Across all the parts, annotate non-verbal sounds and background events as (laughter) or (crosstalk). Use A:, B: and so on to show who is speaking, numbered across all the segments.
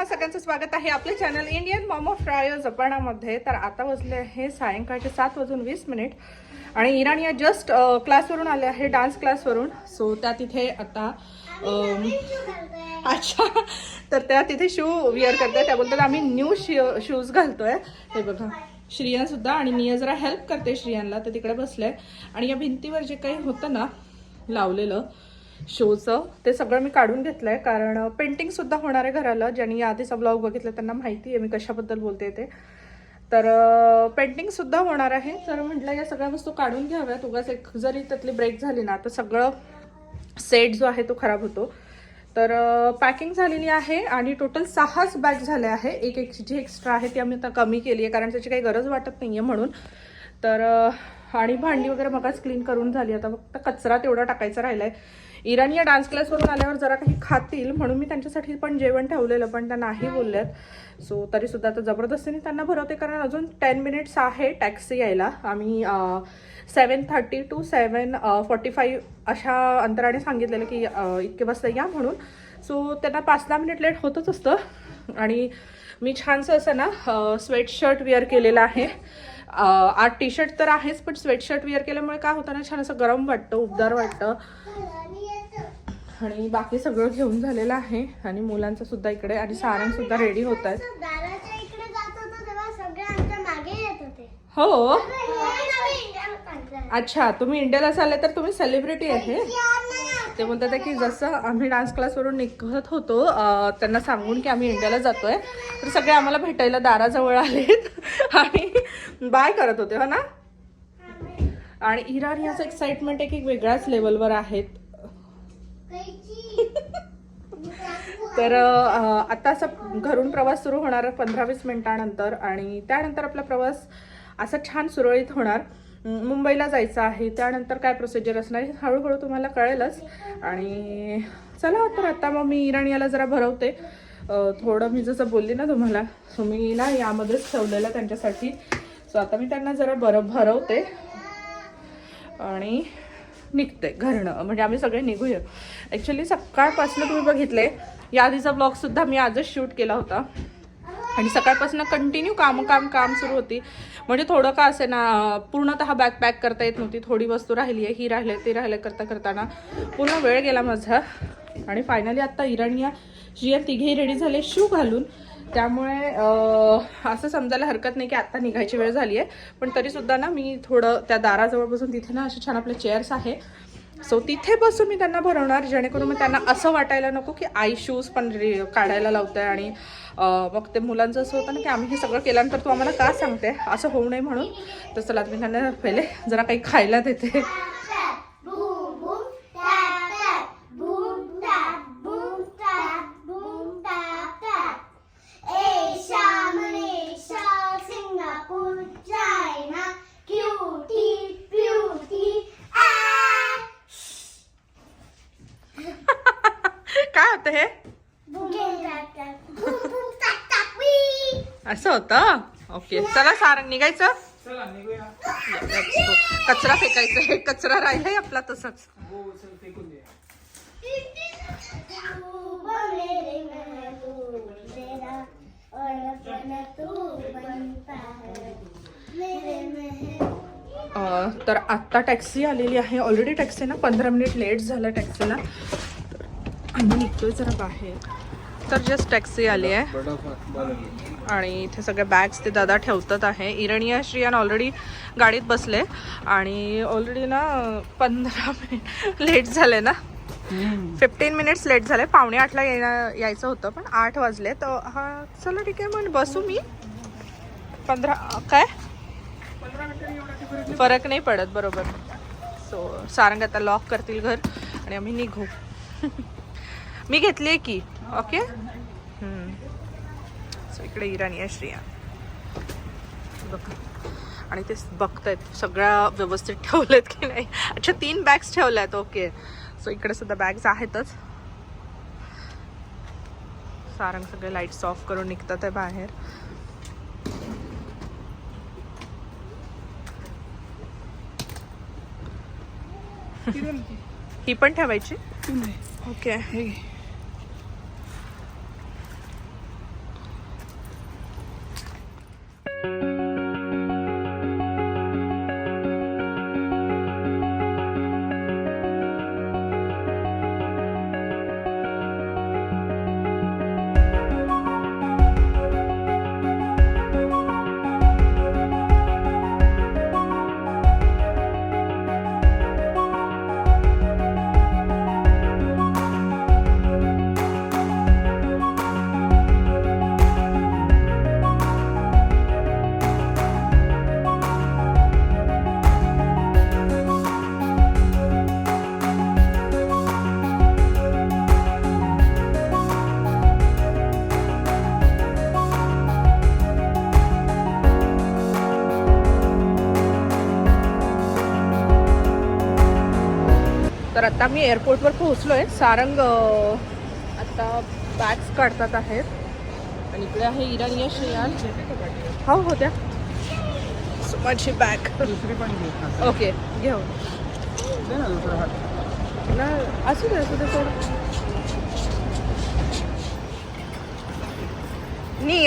A: तुम्हा सगळ्यांचं स्वागत आहे आपले चॅनल इंडियन मॉमो फ्राय जपानामध्ये. तर आता वाजले आहे सायंकाळचे सात वाजून वीस मिनिट. आणि इराण या जस्ट क्लासवरून आले आहे डान्स क्लासवरून सो त्या तिथे आता अच्छा. तर त्या तिथे शू विअर करताय. त्या बोलतात आम्ही न्यू शूज घालतोय. हे बघा. श्रियान सुद्धा आणि मी जरा हेल्प करते श्रियानला तर तिकडे बसले. आणि या भिंतीवर जे काही होतं ना लावलेलं शोचं ते सगळं मी काढून घेतलं आहे कारण पेंटिंगसुद्धा होणार आहे घराला. ज्यांनी या आधीचा ब्लॉग बघितला त्यांना माहिती आहे मी कशाबद्दल बोलते ते. तर पेंटिंगसुद्धा होणार आहे. तर म्हटलं या सगळ्या वस्तू काढून घ्याव्यात. उगाच एक जरी त्यातली ब्रेक झाली ना तर सगळं सेट जो आहे तो खराब होतो. तर पॅकिंग झालेली आहे आणि टोटल सहाच बॅग झाल्या आहे. एक एक जी एक्स्ट्रा आहे ती आम्ही आता कमी केली आहे कारण त्याची काही गरज वाटत नाही आहे म्हणून. तर आणि भांडी वगैरे मगाच क्लीन करून झाली. आता फक्त कचरा तेवढा टाकायचा राहिला आहे इराणी या डान्स क्लासवरून आल्यावर जरा काही खातील म्हणून मी त्यांच्यासाठी पण जेवण ठेवलेलं पण त्या नाही बोलल्यात. सो तरीसुद्धा आता जबरदस्तीने त्यांना भरवते कारण अजून टेन मिनिट्स आहे टॅक्सी यायला. आम्ही seven thirty to seven forty five अशा अंतराने सांगितलेलं की इतके वाजता या म्हणून. सो त्यांना पाच दहा मिनिट लेट होतच असतं. आणि मी छानसं असं ना स्वेटशर्ट वेअर केलेलं आहे. आठ टी शर्ट तर आहेच पण स्वेटशर्ट वेअर केल्यामुळे काय होतं ना छान असं गरम वाटतं उबदार वाटतं. आणि बाकी सगळं घेऊन झालेलं आहे. आणि मुलांचं सुद्धा इकडे आणि सारंग सुद्धा रेडी होत आहेत. हो. अच्छा तुम्ही इंडियाला चालले तर तुम्ही सेलिब्रिटी आहे. ते म्हणतात की जसं आम्ही डान्स क्लासवरून निघत होतो त्यांना सांगून की आम्ही इंडियाला जातोय. तर सगळे आम्हाला भेटायला दाराजवळ आलेत. आणि बाय करत होते हो ना? आणि इराण याचं एक्साइटमेंट एक एक वेगळ्याच लेवलवर आहेत. (laughs) तर आत्ताचा आता असं घरून प्रवास सुरू होणार पंधरा वीस मिनिटानंतर आणि त्यानंतर आपला प्रवास असा छान सुरळीत होणार. मुंबईला जायचं आहे त्यानंतर काय प्रोसिजर असणार हे हळूहळू तुम्हाला कळेलच. आणि चला तर आता मग मी इराण याला जरा भरवते. थोडं मी जसं बोलली ना तुम्हाला सो मी ना यामध्येच ठेवलेलं त्यांच्यासाठी. सो आता मी त्यांना जरा बरं भरवते. आणि निघतंय घरणं. म्हणजे आम्ही सगळे निघूया. ॲक्च्युली सकाळपासून तुम्ही बघितले या आधीचा ब्लॉग सुद्धा मी आजच शूट केला होता. आणि सकाळपासून कंटिन्यू काम काम काम सुरू होती. म्हणजे थोडं का असे ना पूर्णतः बॅग पॅक करता येत नव्हती. थोडी वस्तू राहिली आहे ही राहिले ती राहिले करता करताना. पूर्ण वेळ गेला माझा. आणि फायनली आत्ता इरणिया जी आहे तिघेही रेडी झाले शू घालून. त्यामुळे असं समजायला हरकत नाही की आत्ता निघायची वेळ झाली आहे. पण तरीसुद्धा ना मी थोडं त्या दाराजवळ बसून तिथे ना असे छान आपले चेअर्स आहे. सो तिथे बसून मी त्यांना भरवणार जेणेकरून मग त्यांना असं वाटायला नको की आई शूज पण रे- काढायला लावतंय आणि मग ते मुलांचं असं होतं ना की आम्ही हे सगळं केल्यानंतर तू आम्हाला का सांगते? असं होऊ नये म्हणून. तर चला मी त्यांना पहिले जरा काही खायला देते. काय होतं हे. असं होतं? ओके चला सारंग निघायचं. कचरा फेकायचा हे कचरा राहिलाय आपला तसंच.
B: है
A: तर आत्ता टॅक्सी आलेली आहे. ऑलरेडी टॅक्सी ना? पंधरा मिनिट लेट झालं टॅक्सीला. आम्ही निघतोय जरा बाहेर. तर जस्ट टॅक्सी आली आहे. आणि इथे सगळ्या बॅग्स ते दादा ठेवतात आहे. इरणिया श्रियान ऑलरेडी गाडीत बसले. आणि ऑलरेडी ना पंधरा मिनिट लेट झाले ना? फिफ्टीन मिनिट्स लेट झाले. पावणे आठला येणं यायचं होतं पण आठ वाजले. तर हा चला ठीक आहे मग बसू मी. पंधरा काय? फरक नाही पडत बरोबर. सो सारंग आता लॉक करतील घर आणि आम्ही निघू. (laughs) मी घेतली की ओके सो इकडे इराणी आहे श्रिया. बघा. आणि ते बघतायत सगळ्या व्यवस्थित ठेवलेत की नाही? अच्छा तीन बॅग्स ठेवल्यात ओके सो इकडे सुद्धा बॅग्स आहेतच. सारंग सगळे लाईट्स ऑफ करून निघतात आहे बाहेर. ही पण ठेवायची? ओके आता मी एअरपोर्टवर पोहोचलो आहे सारंग आता बॅग्स काढतात आहेत. आणि इकडे आहे इराणी श्रेयान हो हो द्या. माझी बॅग
C: दुसरी पण.
A: ओके घेऊ.
C: ना दुसरा हात.
A: ना असू दे असू दे थोडं नी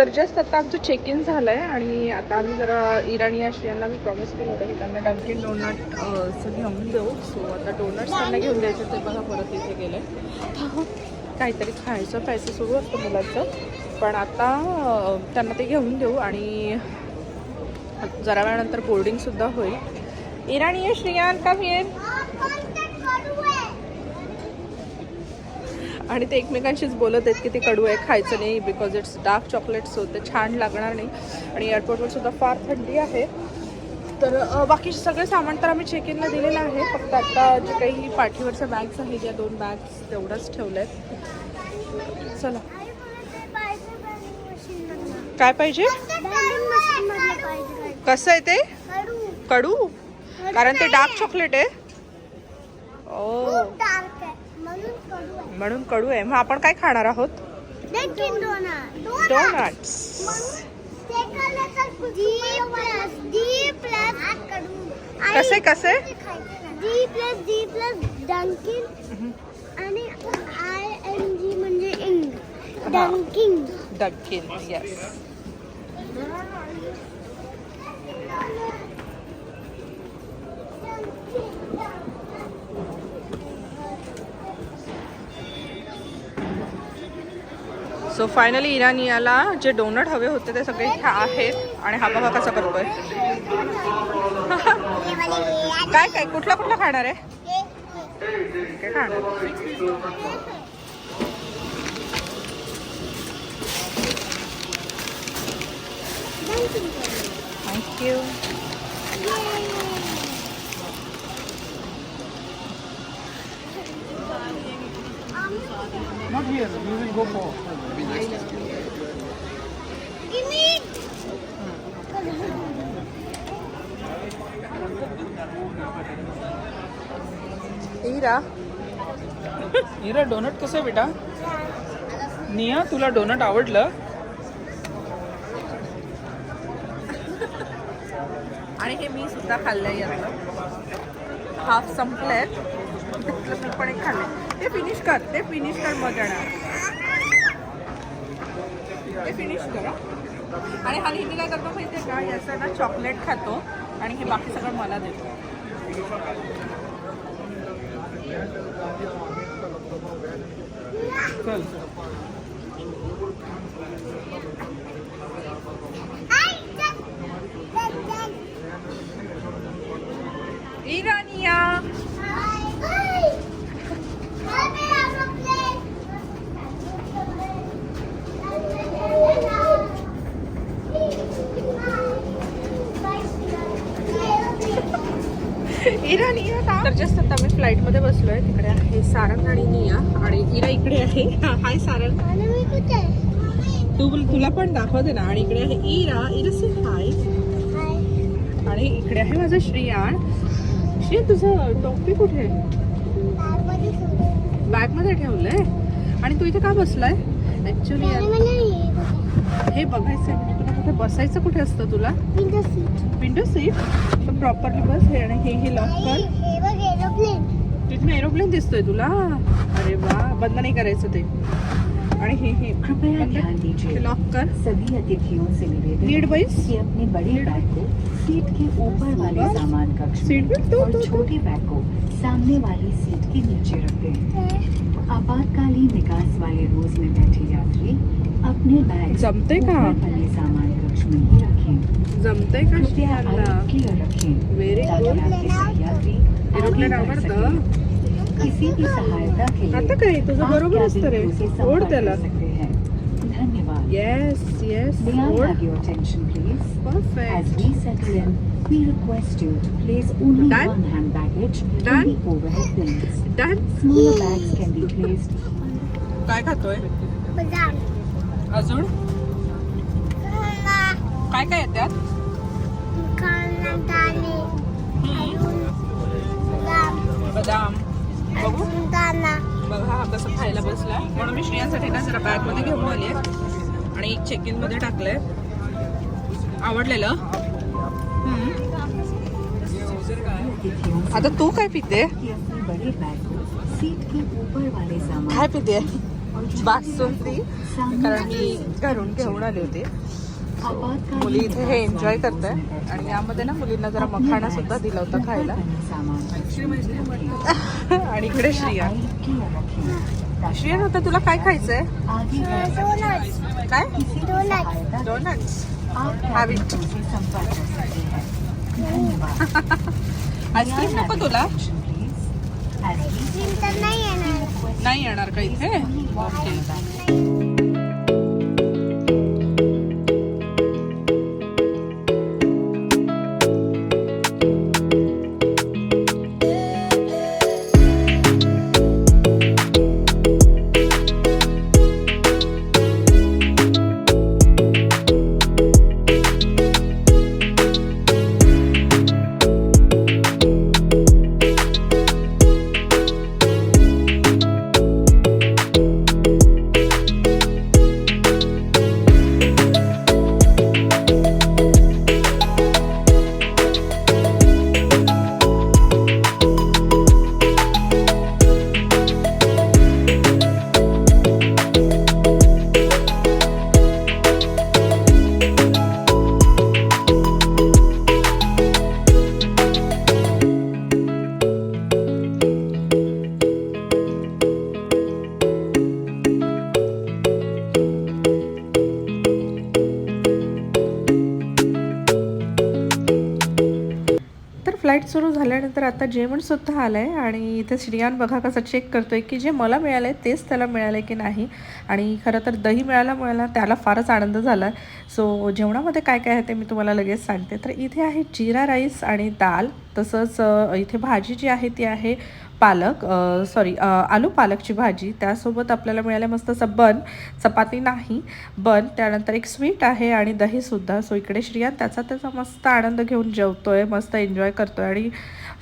A: तर जस्ट आता आमचं चेक इन झालं आहे आणि आता आम्ही जरा इराणी आश्रियांना मी प्रॉमिस केलं होतं की त्यांना डंकिन डोनट असं घेऊन देऊ. सो आता डोनट्स त्यांना घेऊन द्यायचं ते बघा परत इथे गेले. काहीतरी खायचं प्यायचं सुरू असतं मुलाचं. पण आता त्यांना ते घेऊन देऊ आणि जरा वेळानंतर बोर्डिंगसुद्धा होईल. इराणी श्रियान का आणि ते एकमेकांशीच बोलत आहेत की ते कडू आहे खायचं नाही बिकॉज इट्स डार्क चॉकलेट्स होते छान लागणार नाही. आणि एअरपोर्टवर सुद्धा फार थंडी आहे. तर बाकी सगळे सामान तर आम्ही चेक इनला दिलेलं आहे. फक्त आता जे काही पाठीवरच्या बॅग्स आहेत ज्या दोन बॅग्स तेवढंच ठेवल्या आहेत चला. काय पाहिजे? कसं आहे ते? कडू. कारण ते डार्क चॉकलेट आहे. ओ म्हणून कडू आहे. मग आपण काय खाणार आहोत? डोनट्स. कसे कसे?
B: D plus D plus Dunkin आणि आय एन जी म्हणजे इंग डंकिंग
A: डकिन येस सो फायनली इराणियाला जे डोनट हवे होते ते सगळे इथे आहेत आणि हा बघा कसा करतोय (laughs) काय काय कुठला कुठला खाणार आहे काय खाणार thank you
C: Not here. we will go for.
A: Ira.
C: Donut कसं आहे बेटा? निया तुला डोनट आवडलं?
A: आणि हे मी सुद्धा खाल्लंय यातलं. हाफ संपलंय. (laughs) पण एक खाल्लंय. ते फिनिश कर ते फिनिश कर मग येणार ते फिनिश कर. आणि हा नेहमी काय करतो माहितीये का? याचं ना चॉकलेट खातो आणि हे बाकी सगळं मला देतो.
C: चल.
A: इरानिया तर जस्ट आता आम्ही फ्लाईटमध्ये बसलोय. तिकडे आहे सारंग आणि निया आणि इरा इकडे आहे. (laughs) हाय सारंग.
B: मी
A: तू तुला पण दाखवते ना. आणि इकडे आहे इरा. इरा से हाय आणि इकडे आहे माझं श्रियान. श्रिया तुझं टोपी कुठे? आहे
B: बॅगमध्ये ठेवलं.
A: बॅगमध्ये ठेवलंय? आणि तू इथे का बसलाय?
B: मला हे बघा.
A: बघायचं आहे कुठे बसायचं कुठे असतं तुला?
B: विंडो सीट
A: विंडो सीट तर प्रॉपरली बस हे आणि हे हे लॉक कर.
B: हे
A: तिथून एरोप्लेन दिसतोय तुला. अरे वा बंद नाही करायचं ते. आणि हे हे.
D: कृपया ध्यान दीजिए
A: हे लॉक कर.
D: सभी अतिथियों से निवेदन
A: लीड
D: है
A: वाइज
D: कि अपने बड़े बैग को सीट के ऊपर वाले। सामान कक्ष
A: सीट
D: में
A: दो,
D: और। छोटे बैग को सामने वाली सीट के नीचे रख। दें आपातकालीन निकास वाले रोज में बैठे यात्री
A: जमते का?
D: ऊपर वाले सामान कक्ष में ही रखें
A: जमतंय का
D: सहयात्री आगे
A: एरोप्लेन आवडतं
D: सकें। किसी भी सहायता के लिए
A: आता काय तुझं बरोबर असतं रे ओढ त्याला
D: हैं
A: येस येस
D: May I
A: ओढ
D: have your attention, please? As
A: perfect
D: we settle in, we request you to place only
A: Done?
D: one hand baggage
A: Done?
D: in the overhead bins.
A: Done
D: Smaller bags can be placed.
A: काय खातोय
B: बदाम
A: अजून? काय काय येतात
B: बदाम.
A: बदाम. बघू. बघा हा कसं खायला बसला म्हणून मी श्रेयांसाठी ना जरा बॅगमध्ये घेऊन आली आणि चेक इनमध्ये टाकलंय. आवडलेलं? आता तू काय पिते?
D: कि अपने बड़े बैग को सीट के ऊपर वाले सामान.
A: काय पिते?
D: और छोटे
A: बासुंदी कारण मी घरून घेऊन आली होती. मुली इथे हे एन्जॉय
D: करत आहे
A: आणि यामध्ये ना मुलींना जरा मखाणा सुद्धा दिला होता खायला. (laughs) आणि इकडे श्रिया. श्रिया आता तुला काय खायचंय? काय?
D: किसी
B: डोनट्स।
A: आईस्क्रीम नको तुला.
B: नाही
A: नाही येणार का इथे? आता जेवणसुद्धा आलं आहे आणि इथे श्रियान बघा कसं चेक करतो आहे की जे मला मिळालं आहे तेच त्याला मिळालं आहे की नाही. आणि खरं तर दही मिळायला मिळाला त्याला फारच आनंद झाला आहे सो जेवणामध्ये काय काय आहे ते मी तुम्हाला लगेच सांगते. तर इथे आहे जिरा राईस आणि दाल. तसंच इथे भाजी जी आहे ती आहे पालक. सॉरी आलू पालकची भाजी. त्यासोबत आपल्याला मिळालं मस्त असं बन. चपाती नाही. बन त्यानंतर एक स्वीट आहे आणि दहीसुद्धा सो इकडे श्रियान त्याचा त्याचा मस्त आनंद घेऊन जेवतोय. मस्त एन्जॉय करतोय. आणि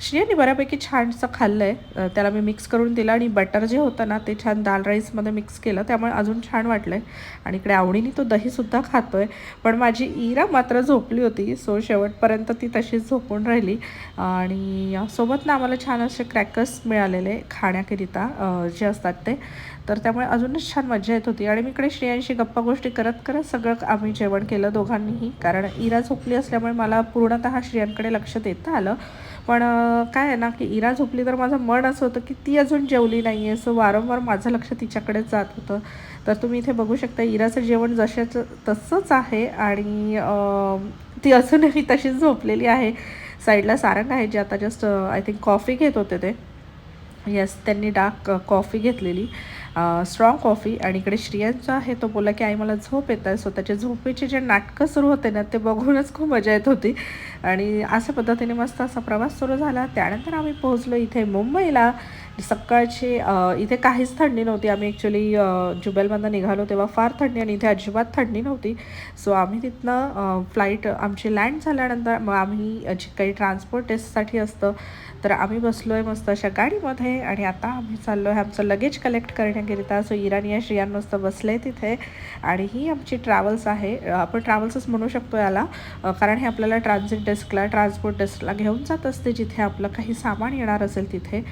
A: श्रियाने बऱ्यापैकी छानसं खाल्लं आहे त्याला मी मिक्स करून दिलं आणि बटर जे होतं ना ते छान दाल राईसमध्ये मिक्स केलं. त्यामुळे अजून छान वाटलं आहे आणि इकडे आवडीने तो दहीसुद्धा खातोय. पण माझी इरा मात्र झोपली होती. सो शेवटपर्यंत ती तशीच झोपून राहिली. आणि सोबत ना आम्हाला छान असे क्रॅकर्स मिळालेले खाण्याकरिता जे असतात ते. तर त्यामुळे अजूनच छान मजा येत होती. आणि मी इकडे श्रेयांशी गप्पा गोष्टी करत करत सगळं आम्ही जेवण केलं दोघांनीही. कारण इरा झोपली असल्यामुळे मला पूर्णतः श्रेयांकडे लक्ष देता आलं. पण काय आहे ना की इरा झोपली तर माझं मन असं होतं की ती अजून जेवली नाही आहे. असं वारंवार माझं लक्ष तिच्याकडेच जात होतं. तर तुम्ही इथे बघू शकता इराचं जेवण जशाचं तसंच आहे आणि ती अजूनही तशीच झोपलेली आहे. साईडला सारंग आहे जे आता जस्ट आय थिंक कॉफी घेत होते ते. येस त्यांनी डार्क कॉफी घेतलेली. स्ट्रॉंग कॉफी आणि इकडे श्रियांचा आहे तो बोला की आई मला झोप येत आहे. स्वतःच्या झोपेचे जे नाटकं सुरू होते ना ते बघूनच खूप मजा येत होती. आणि अशा पद्धतीने मस्त असा प्रवास सुरू झाला. त्यानंतर आम्ही पोहोचलो इथे मुंबईला. सकाळची इथे काहीच थंडी नव्हती. आम्ही ॲक्च्युली जुबेलमधनं निघालो तेव्हा फार थंडी आणि इथे अजिबात थंडी नव्हती. सो आम्ही तिथनं फ्लाईट आमची लँड झाल्यानंतर मग आम्ही जी जे काही ट्रान्सपोर्ट टेस्टसाठी असतं तर आम्ही बसलो आहे मस्त अशा गाडीमध्ये आणि आता आम्ही चाललो आहे आमचं लगेज कलेक्ट करण्याकरिता. सो इराणी श्रियान मस्त बसले तिथे आणि ही आमची ट्रॅव्हल्स आहे. आपण ट्रॅव्हल्सच म्हणू शकतो याला कारण हे आपल्याला ट्रान्झिट डेस्कला ट्रान्सपोर्ट डेस्कला घेऊन जात असते जिथे आपलं काही सामान येणार असेल तिथे.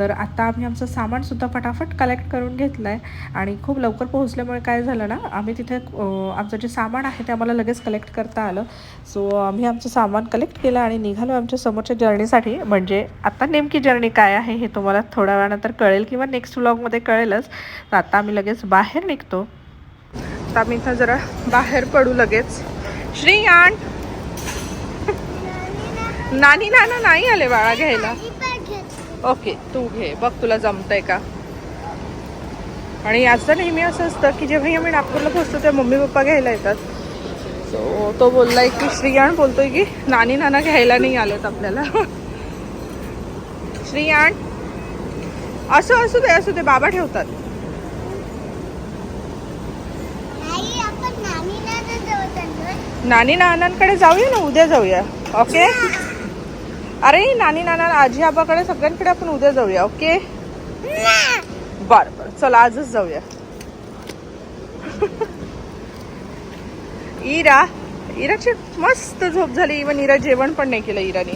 A: तर आत्ता आम्ही आमचं सामानसुद्धा फटाफट कलेक्ट करून घेतलं आहे आणि खूप लवकर पोहोचल्यामुळे काय झालं ना आम्ही तिथे आमचं जे सामान आहे ते आम्हाला लगेच कलेक्ट करता आलं. सो आम्ही आमचं सामान कलेक्ट केलं आणि निघालो आमच्या समोरच्या जर्नीसाठी म्हणजे आत्ता नेमकी जर्नी काय आहे हे तुम्हाला थोड्या वेळानंतर कळेल किंवा नेक्स्ट व्लॉगमध्ये कळेलच. तर आत्ता आम्ही लगेच बाहेर निघतो. तर आम्ही इथं जरा बाहेर पडू लगेच. श्रीयान! नानी नाना नाही आले बाळा घ्यायला. ओके तू घे. बघ तुला जमतंय का. आणि याचं नेहमी असं असतं की जेव्हाही आम्ही नागपूरला पोहोचतो तेव्हा मम्मी पप्पा घ्यायला येतात. सो तो बोललाय की श्रीयान बोलतोय की नानी नाना घ्यायला नाही आलेत आपल्याला. श्रीयान असं असू दे असू दे बाबा ठेवतात.
B: नानी
A: नानांकडे जाऊया ना उद्या जाऊया. ओके? अरे नानी नाना आजी आबाकडे सगळ्यांकडे आपण उद्या जाऊया ओके? बरं बरं. चला आजच जाऊया. (laughs) इरा. इराची मस्त झोप झाली. इवन इरा जेवण पण नाही केलं इराने.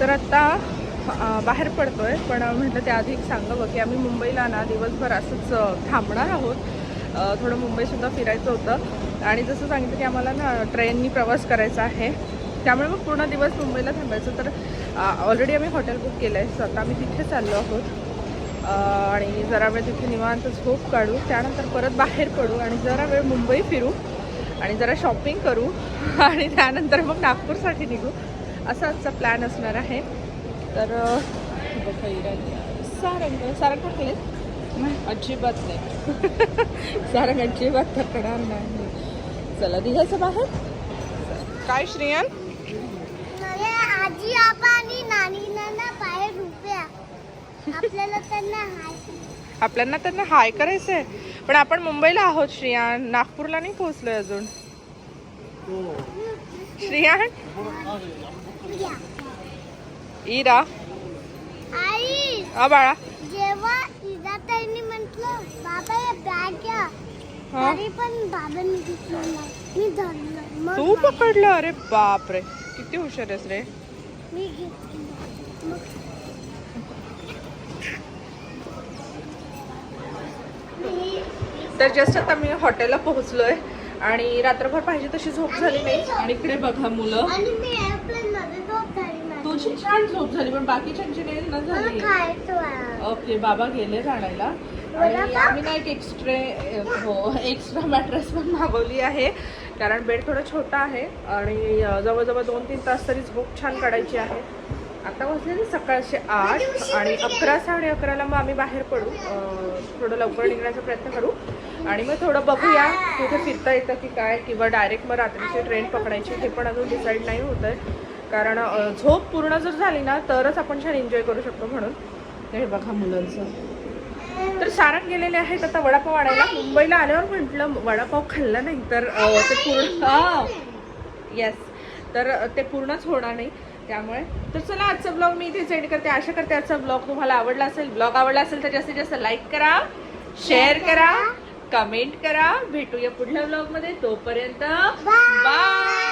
A: तर आता बाहेर पडतोय. पण म्हटलं त्याआधी एक सांगावं की आम्ही मुंबईला ना दिवसभर असंच थांबणार आहोत. थोडं मुंबईसुद्धा फिरायचं होतं. आणि जसं सांगितलं की आम्हाला ना ट्रेननी प्रवास करायचा आहे. त्यामुळे मग पूर्ण दिवस मुंबईला थांबायचं. तर ऑलरेडी आम्ही हॉटेल बुक केलं आहे सो आता आम्ही तिथे चाललो आहोत. आणि जरा वेळ तिथे निवांत झोप काढू. त्यानंतर परत बाहेर पडू आणि जरा वेळ मुंबई फिरू. आणि जरा शॉपिंग करू. (laughs) आणि त्यानंतर मग नागपूरसाठी निघू. असा आजचा प्लॅन असणार आहे. तर सारंग सारंग पण अजिबात नाही. सारंग अजिबात थकणार नाही. चला निघायचं बाहेर. काय श्रेयन?
B: आजी आबा आणि नानी नाना बाहेर. आपल्याला त्यांना हाय.
A: आपल्याला त्यांना हाय करायचंय. पण आपण मुंबईला आहोत श्रियान. नागपूरला नाही पोहोचलोय अजून. श्रियान? इरा. बाळा. तू पकडलं? अरे बाप रे किती हुशार आहेस रे. तर जस्ट आता मी हॉटेलला पोहोचलोय. आणि रात्रभर पाहिजे तशी झोप झाली नाही. आणि इकडे बघा मुलं. तुझी छान झोप झाली पण बाकीच्यांची नाही झाली. ओके बाबा गेले आणि आम्ही ना एक एक्स्ट्रे हो एक्स्ट्रा मॅट्रेस पण मागवली आहे. कारण बेड थोडा छोटा आहे आणि जवळजवळ दोन तीन तास तरी झोप छान काढायची आहे. आता वाजले सकाळचे आठ आणि अकरा साडे अकराला मग आम्ही बाहेर पडू. थोडं लवकर निघण्याचा प्रयत्न करू. आणि मग थोडं बघूया कुठे फिरता येतं की काय किंवा डायरेक्ट मग रात्रीची ट्रेन पकडायची हे पण अजून डिसाईड नाही होत आहे. कारण झोप पूर्ण जर झाली ना तरच आपण छान एन्जॉय करू शकतो म्हणून. हे बघा मुलांचं. तर सारंग गेलेले आहेत. आता वडापाव आणायला. मुंबईला आल्यावर म्हटलं वडापाव खाल्ला नाही तर ते पूर्ण येस तर ते पूर्णच होणार नाही. त्यामुळे तर चला आजचा ब्लॉग मी इथे सेंड करते. आशा करते आजचा ब्लॉग तुम्हाला आवडला असेल. ब्लॉग आवडला असेल तर जास्तीत जास्त लाईक करा शेअर करा कमेंट करा. भेटूया पुढल्या ब्लॉगमध्ये. तोपर्यंत बाय